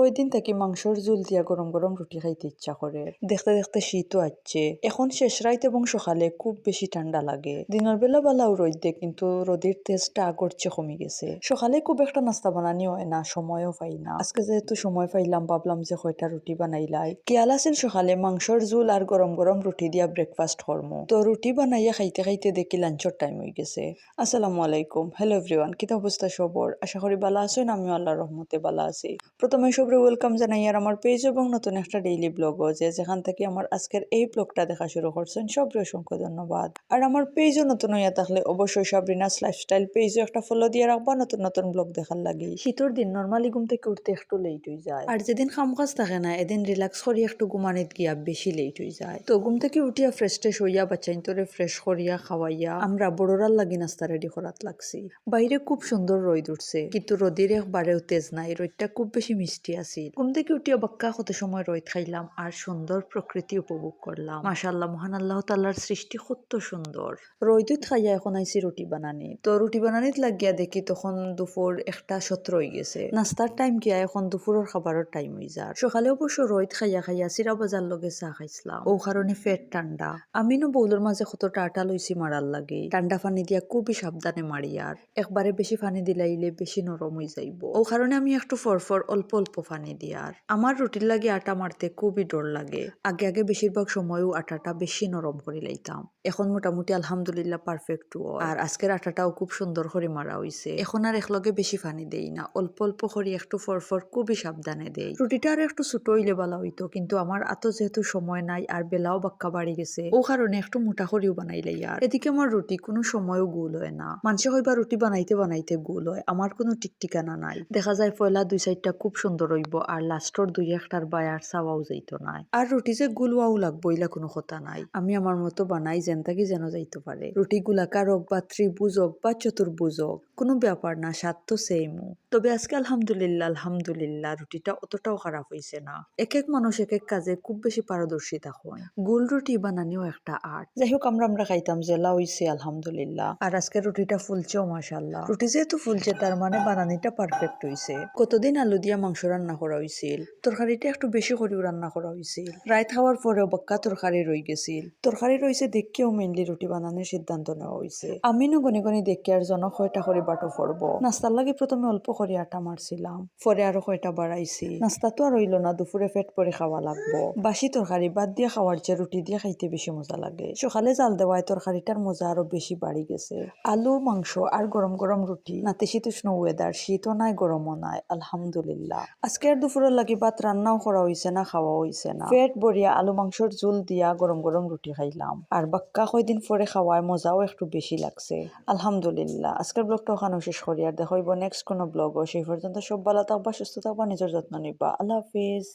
কয়দিন থেকে মাংসর ঝোল দিয়া গরম গরম রুটি খাইতে ইচ্ছা করে। দেখতে দেখতে শীতও আসছে। এখন শেষ রাইত এবং সকালে খুব বেশি ঠান্ডা লাগে। দিনের বেলা বেলাও রোদ দেয় কিন্তু রোদের তেজটা আগর চেয়ে কমে গেছে। সকালে খুব একটা নাস্তা বানানি হয় না, সময়ও পাই না। আজকে যেহেতু সময় পাইলাম, ভাবলাম যে কয়টা রুটি বানাইলাই কিয়াল আছিল সকালে মাংসর ঝোল আর গরম গরম রুটি দিয়া ব্রেকফাস্ট করমু। তো রুটি বানাইয়া খাইতে খাইতে দেখি লাঞ্চর টাইম হয়ে গেছে। আসসালামু আলাইকুম। হ্যালো এভরিওয়ান কিতা অবস্থা সবর? আশা করি ভালো আছেন, আমিও আল্লাহ রহমতে ভালো আছি। প্রথমে সবরে ওয়েলকাম জানাই আর আমার পেজ এবং নতুন একটা ডেইলি ব্লগও যে যেখান থেকে আমার আজকের এই ব্লগটা দেখা শুরু করছেন সবরে অসংখ্য ধন্যবাদ। আর আমার পেজও নতুন হইয়া থাকলে অবশ্যই সাবরিনাস লাইফস্টাইল পেজও একটা ফলো দিয়ে রাখবা, নতুন নতুন ব্লগ দেখার লাগি। শীতের দিন নর্মালি ঘুম থেকে উঠতে একটু লেট হয়ে যায়। আর যেদিন কাজ থাকে না, এদিন রিল্যাক্স করি একটু ঘুমানিত গিয়া বেশি লেট হয়ে যায়। তো ঘুম থেকে উঠিয়া ফ্রেশ ট্রেশ হইয়া, বাচ্চাইন্তরে ফ্রেশ করিয়া খাওয়াইয়া, আমরা বড়রার লাগি নাস্তা রেডি করাত লাগছি। বাইরে খুব সুন্দর রোদ উঠছে, কিন্তু রোদের একবারেও তেজ নাই, রোদটা খুব বেশি মিষ্টি আছিল ঘুম থেকে উঠিয়া বাক্কা কত সময় রোদ খাইলাম আর সুন্দর প্রকৃতি উপভোগ করলাম। মাশাল্লাহ মহান আল্লাহ তাল্লার সৃষ্টি কত সুন্দর। রোদুত খাইয়া এখন আইসি রুটি বানানি। তো রুটি বানানিত লাগিয়া দেখি তখন দুপুর একটা সত্র হয়ে গেছে। নাস্তার টাইম গিয়া এখন দুপুরের খাবারের টাইম হয়ে যায় সকালে অবশ্য রোদ খাইয়া খাইয়া সিরা বাজার লগে চা খাইছিলাম। ও কারণে পেট ঠান্ডা আমিনো বৌলোর মাঝে কতটা আটা লইছি মারার লাগে। ঠান্ডা পানি দিয়া খুবই সাবধানে মারি আর। একবারে বেশি পানি দিলাইলে বেশি নরম হয়ে যাইব। ও কারণে আমি একটু ফরফর অল্প অল্প পানি দিয়ার আমার রুটির লাগে আটা মারতে খুবই ডর লাগে। আগে আগে বেশিরভাগ সময়ও আটাটা বেশি নরম করে লাইতাম। এখন মোটামুটি আলহামদুলিল্লাহ পারফেক্ট আর আজকের আটাটাও খুব সুন্দর করে মারা হইছে। এখন আর একলগে বেশি পানি দেই না। অল্প অল্প করে একটু ফরফর খুবই সাবধানে দেই। রুটিটা আর একটু ছোট হইলে ভালো হইতো। কিন্তু আমার এত যেহেতু সময় নাই আর বেলাও বাক্কা বাড়ি গেছে, ও কারণে একটু মোটা করেও বানাইলে আর এদিকে আমার রুটি কোনো সময়ও গোল হয় না। মানুষে হইবা রুটি বানাইতে বানাইতে গোল হয়। আমার কোনো টিক ঠিকানা নাই। দেখা যায় পয়লা দুই সাইডটা খুব সুন্দর হইব আর লাস্টর দুই একটার বায়ার চাওয়াও যাইতো নাই। আর রুটি যে গুলওয়াও লাগবো ইলা কোনো কথা নাই। আমি আমার মতো বানাই যেন তাকি যেন যাইতে পারে। রুটি গুলাকার হোক বা ত্রিভুজ হোক বা চতুর্ভুজ হোক, কোনো ব্যাপার না, স্বাদ তো সেমও তবে আজকে আলহামদুলিল্লাহ আলহামদুলিল্লাহ, রুটিটা অতটাও খারাপ হয়েছে না। এক এক মানুষ এক এক কাজে খুব বেশি পারদর্শিতা হয় গোল রুটি বানানিও একটা আর্ট। যাই হোক আমরা আমরা খাইতাম জেলা হইছে, আলহামদুলিল্লাহ। আর আজকে রুটিটা ফুলছেও মাসাল্লাহ রুটি যেহেতু ফুলছে, তার মানে বানানিটা পারফেক্ট হইছে। কতদিন আলু দিয়া মাংস রান্না করা হয়েছিল তরকারিটা একটু বেশি করেও রান্না করা হয়েছিল রায় খাওয়ার পরেও বাক্কা তরকারি রয়ে গেছিল। তরকারি রয়েছে দেখকেও মেনলি রুটি বানানোর সিদ্ধান্ত নেওয়া হয়েছে আমিনও গনি গনি দেখে আর জন কয়টা করে বাটো ফরব নাস্তার লাগে প্রথমে অল্প করে আটা মারছিলাম পরে আরও কয়টা বাড়াইছি নাস্তা তো আর হইল না দুপুরে পেট পরে খাওয়া লাগবো। বাসি তরকারি বাদ দিয়ে খাওয়ার চেয়ে রুটি দিয়ে খাইতে বেশি মজা লাগে। সকালে জাল দেওয়ায় তরকারিটার মজা আরও বেশি বাড়ি গেছে। আলু, মাংস আর গরম গরম রুটি নাতিশীতোষ্ণ ওয়েদার শীতও নাই গরমও নাই। আলহামদুলিল্লাহ। আজকে আর দুপুরের লাগি ভাত রান্নাও করা হয়েছে না খাওয়া হয়েছে না। পেট বড়িয়া আলু মাংসর ঝোল দিয়া গরম গরম রুটি খাইলাম। আর বাক্কা কয়দিন পরে খাওয়ায় মজাও একটু বেশি লাগছে। আলহামদুলিল্লাহ, আজকের ব্লগটা ওখানে শেষ করি। আর দেখাইব নেক্সট কোনো ব্লগও সেই পর্যন্ত সব ভালো থাকবা, সুস্থ থাকবা, নিজের যত্ন নিবা। আল্লাহ হাফিজ।